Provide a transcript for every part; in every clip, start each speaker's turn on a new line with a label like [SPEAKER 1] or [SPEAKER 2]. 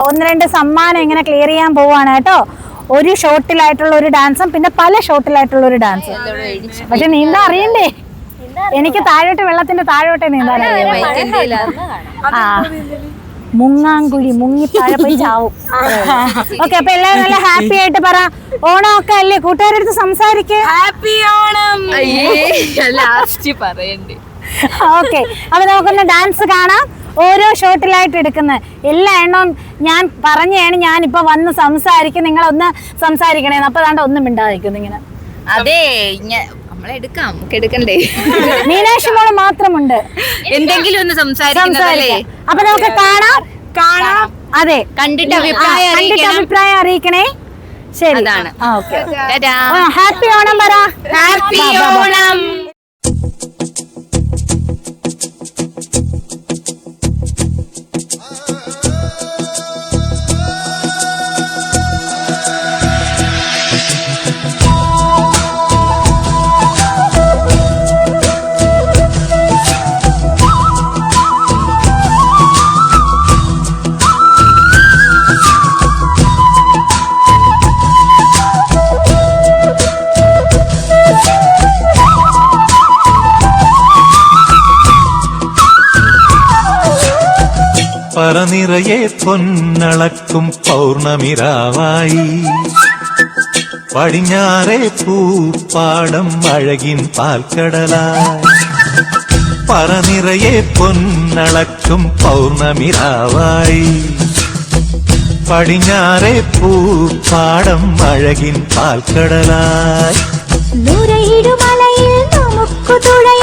[SPEAKER 1] ഒന്ന് രണ്ട് സമ്മാനം ഇങ്ങനെ ക്ലിയർ ചെയ്യാൻ പോവാണ് കേട്ടോ. ഒരു ഷോട്ടിലായിട്ടുള്ള ഒരു ഡാൻസും പിന്നെ പല ഷോട്ടിലായിട്ടുള്ള ഒരു ഡാൻസും പക്ഷെ നീന്താ അറിയണ്ടേ? എനിക്ക് താഴോട്ട് വെള്ളത്തിന്റെ താഴോട്ടേ നീന്താൻ ആ. മുങ്ങാങ്കുഴി മുങ്ങി താഴെ പോയി ചാവും. ഓക്കെ അപ്പൊ എല്ലാവരും നല്ല ഹാപ്പി ആയിട്ട് പറ. ഓണം ഒക്കെ അല്ലേ? കൂട്ടുകാരടുത്ത് സംസാരിക്കേ.
[SPEAKER 2] ഹാപ്പി ഓണം. ലാസ്റ്റ് പറയണ്ടേ.
[SPEAKER 1] ഓക്കെ അപ്പൊ നമുക്കൊന്ന് ഡാൻസ് കാണാം. ഓരോ ഷോട്ടിലായിട്ട് എടുക്കുന്നത് എല്ലാ എണ്ണവും ഞാൻ പറഞ്ഞാണ് ഞാൻ ഇപ്പൊ വന്ന് സംസാരിക്കും നിങ്ങളൊന്ന് സംസാരിക്കണേന്ന്. അപ്പൊ താണ്ട ഒന്നും മിണ്ടാതിരിക്കുന്നു ഇങ്ങനെ.
[SPEAKER 2] അതെ നമ്മളെടുക്കാം എടുക്കണ്ടേ?
[SPEAKER 1] മീനാക്ഷി മോൾ മാത്രമുണ്ട്.
[SPEAKER 2] എന്തെങ്കിലും ഒന്ന്
[SPEAKER 1] സംസാരിക്കാം. അപ്പൊ നമുക്ക് കാണാം. കാണാം. അതെ.
[SPEAKER 2] കണ്ടിട്ട് അഭിപ്രായം
[SPEAKER 1] കണ്ടിട്ട്
[SPEAKER 2] അറിയിക്കണം.
[SPEAKER 1] അഭിപ്രായം അറിയിക്കണേ. ശരി. ഹാപ്പി ഓണം പറ.
[SPEAKER 3] പറനിറയെ പൊന്നളക്കും പൗർണമിരാവായി. പടിഞ്ഞാറെ പൂപ്പാടം അഴകിൻ പാൽക്കടലായി. പറനിറയെ പൊന്നളക്കും പൗർണമിരാവായി. പടിഞ്ഞാറെ പൂപ്പാടം അഴകിൻ പാൽക്കടലായി.
[SPEAKER 4] നുരയിടുമലയിൽ നമുക്കു തുഴയാനമ്പിളിത്തോണി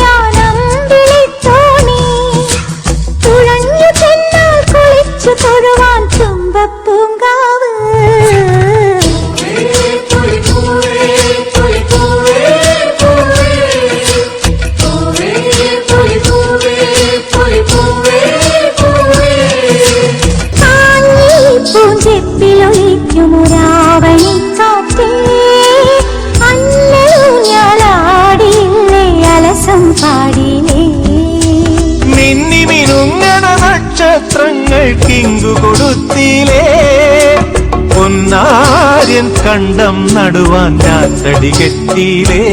[SPEAKER 3] കൊടുത്തിലേ. പൊന്നാര്യൻ കണ്ടം നടുവാൻ ഞാറ്റടി കെട്ടിയിലേ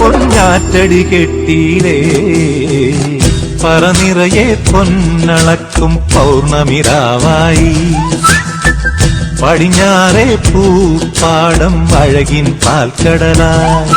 [SPEAKER 3] പൊന്നാറ്റടി കെട്ടിയിലേ. പറനിറയെ പൊന്നളക്കും പൗർണമിരാവായി. പടിഞ്ഞാറെ പൂപ്പാടം അഴകിൻ പാൽക്കടലായി.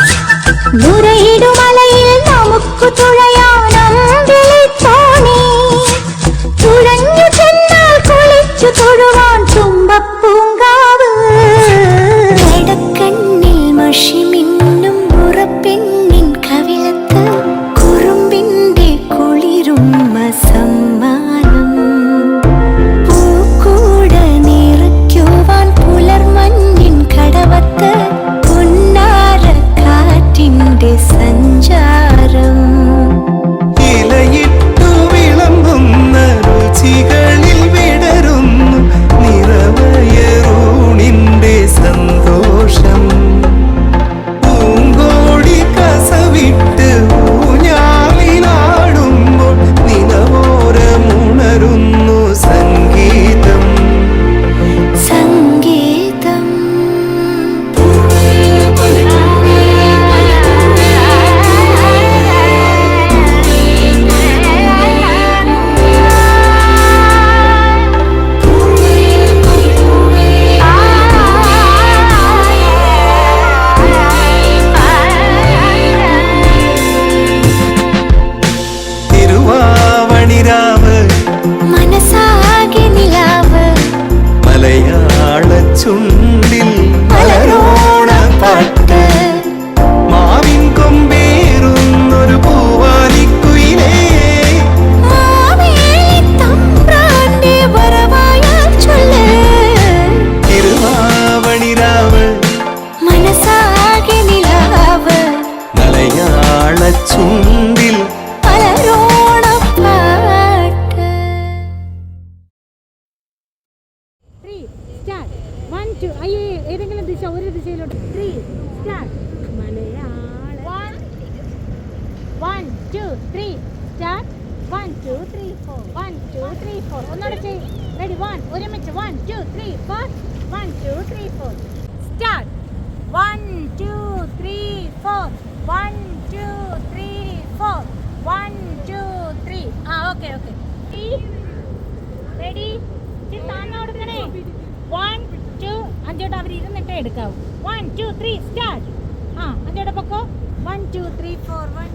[SPEAKER 3] ചുണ്ടിൽ
[SPEAKER 1] ഏതെങ്കിലും ദിശ ഒരു ദിശയിലോട്ട്. Three start Malayalam. One two three start one two three four one two three four ഒന്നുകൂടെ റെഡി വൺ ഒരുമിച്ച്. One two three four one two three four start one two three four one two three four one two three ആ okay okay ready കൊടുക്കണേ. One two അഞ്ചോട്ട് അവർ ഇരുന്നിട്ടേ എടുക്കാവൂ. One two three start ആ അഞ്ചോട്ട് പൊക്കോ. One two three four one